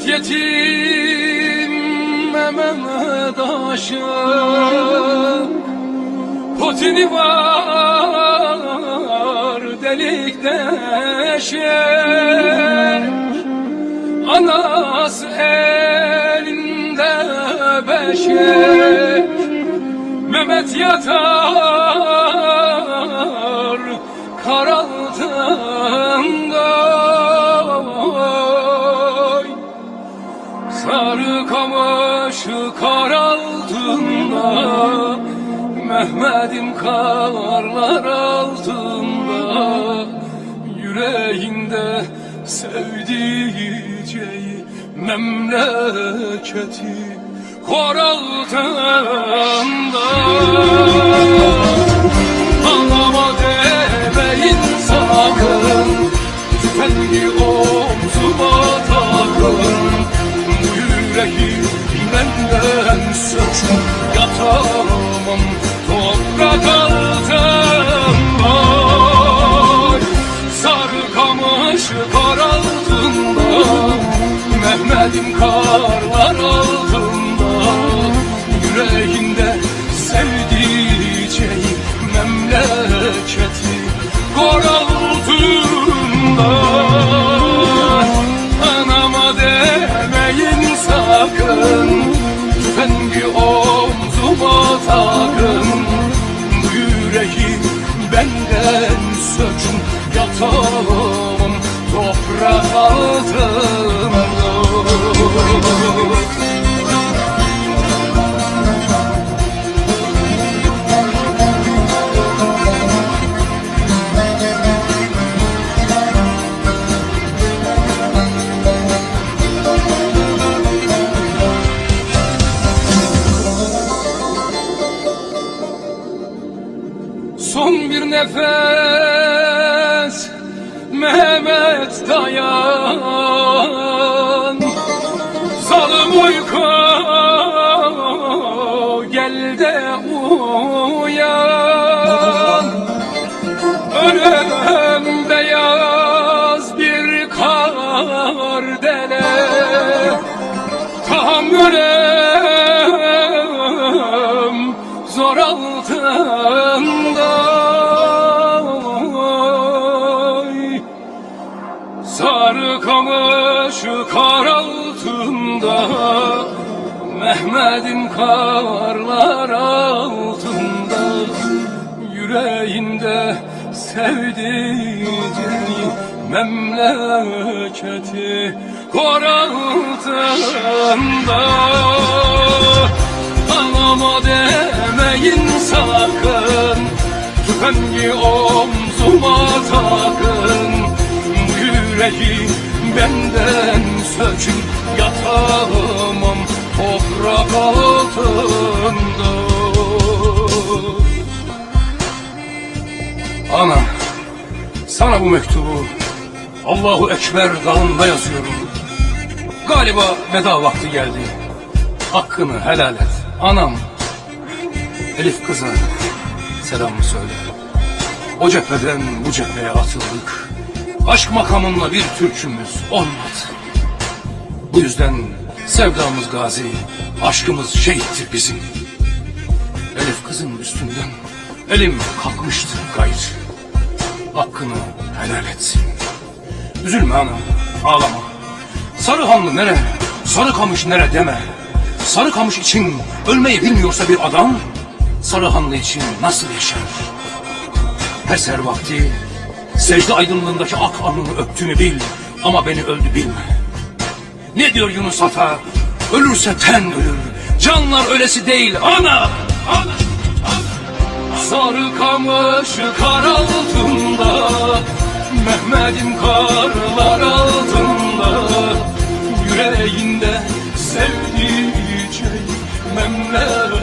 Dört yetim Mehmet Aşık Potini var delik deşek Anası elinde beşek Mehmet yatar kamış kar altında. Mehmet'im karlar altında. Yüreğinde sevdiceği memleketi Kor altında. Anlama demeyin sakın. Tüfengi omzuma takın. Bu yüreği benden sökün Yatamam toprak altında Son bir nefes uyan Önüm beyaz bir kar dele. Tahammülüm zor altında. Kamış kar altında Mehmet'in karlar altında Yüreğinde sevdiceği memleketi Kor altında Anama demeyin sakın. Tüfengi omzuma takın. Bu yüreği benden sökün. Yatamam toprak altında sana bu mektubu Allahu Ekber dalında yazıyorum. Galiba veda vakti geldi. Hakkını helal et. Anam Elif kıza selamımı söyle. O cepheden bu cepheye atıldık. Aşk makamında bir türkümüz olmadı. Bu yüzden sevdamız gazi Aşkımız şehittir bizim. Elif kızın üstünden Elim kalkmıştır gayrı Hakkını helal etsin Üzülme ana ağlama. Sarıhanlı nere Sarıkamış nere deme. Sarıkamış için ölmeyi bilmiyorsa bir adam Sarıhanlı için nasıl yaşar? Her ser vakti Secde aydınlığındaki ak alnını öptüğünü bil Ama beni öldü bilme. Ne diyor Yunus Ata? Ölürse ten ölür Canlar ölesi değil. Ana! Ana Sarı kamış kar altında Mehmet'im karlar altında. Yüreğinde sevdiceği memleketi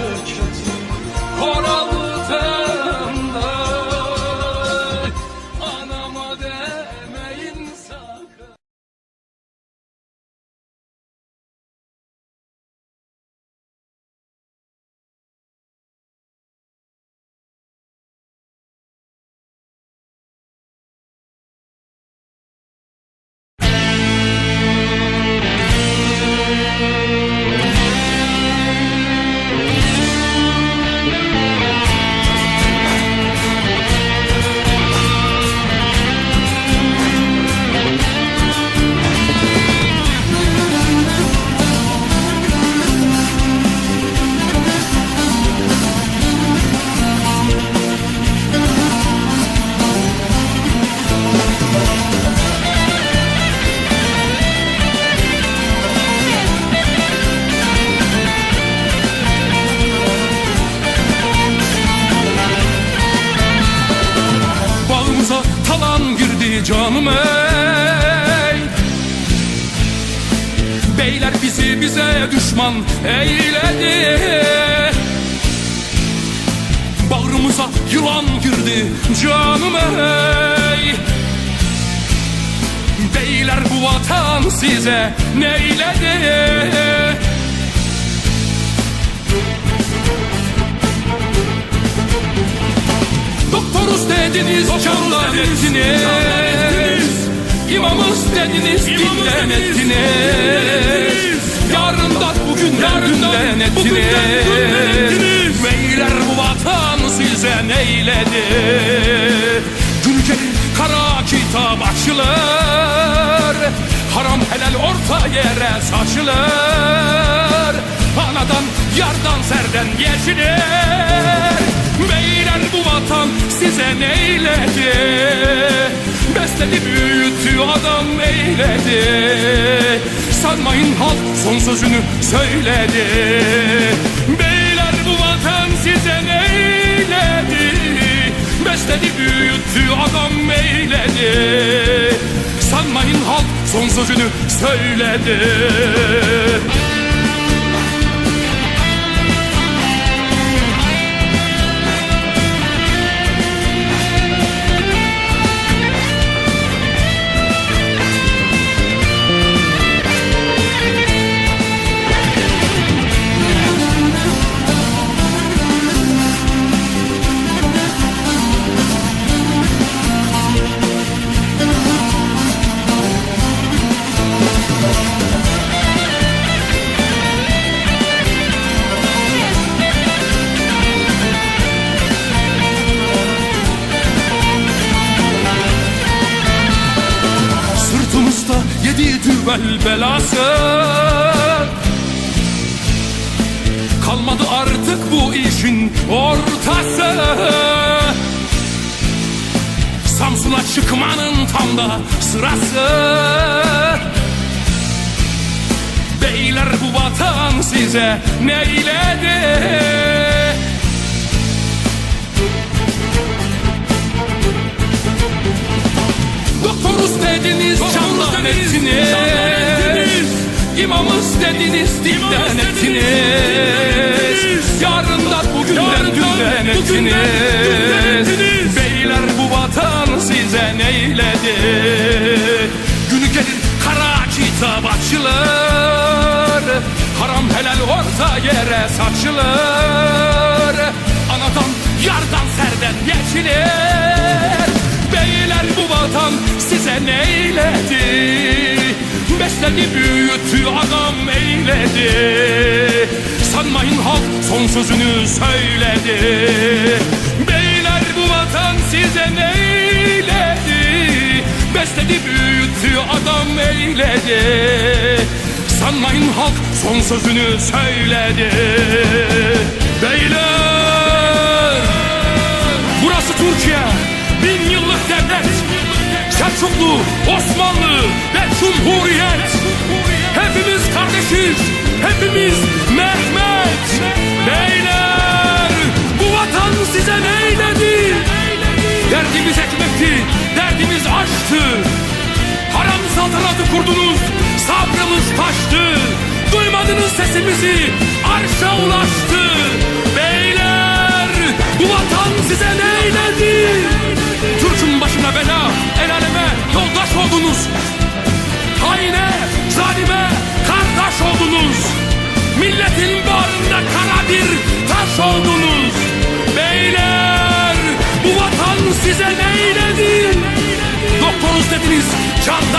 düşman eyledi. Bağrımıza yılan girdi canım ey. Beyler bu vatan size neyledi? Doktoruz dediniz, candan ettiniz İmamız dediniz, dinden ettiniz Yarından bugünden dünden ettiniz Beyler bu vatan size neyledi? Gün gelir kara kitap açılır Haram helal orta yere saçılır. Anadan yardan serden geçilir. Beyler bu vatan size neyledi? Besledi büyüttü adam eyledi Sanmayın halk son sözünü söyledi. Beyler bu vatan size neyledi? Besledi büyüttü adam eyledi. Sanmayın halk son sözünü söyledi belası Kalmadı artık bu işin ortası. Samsun'a çıkmanın tam da sırası. Beyler bu vatan size neyledi İmamız dediniz, dilden ettiniz Yarından bugünden dünden ettiniz Beyler bu vatan size neyledi? Günü gelir kara kitap açılır. Haram helal orta yere saçılır. Anadan yardan serden geçilir. Beyler bu vatan size neyledi Besledi büyüttü adam eyledi. Sanmayın halk son sözünü söyledi. Beyler bu vatan size neyledi? Besledi büyüttü adam eyledi. Sanmayın halk son sözünü söyledi. Beyler Burası Türkiye. Bin yıllık devlet Selçuklu, Osmanlı ve Cumhuriyet. Hepimiz kardeşiz Hepimiz Mehmet. Beyler Bu vatan size neyledi? Derdimiz ekmekti Derdimiz aşktı. Haram saltanatı kurdunuz Sabrımız taştı. Duymadınız sesimizi Arşa ulaştı. Beyler Bu vatan size neyledi bu vatan size neyledi Doktoruz dediniz candan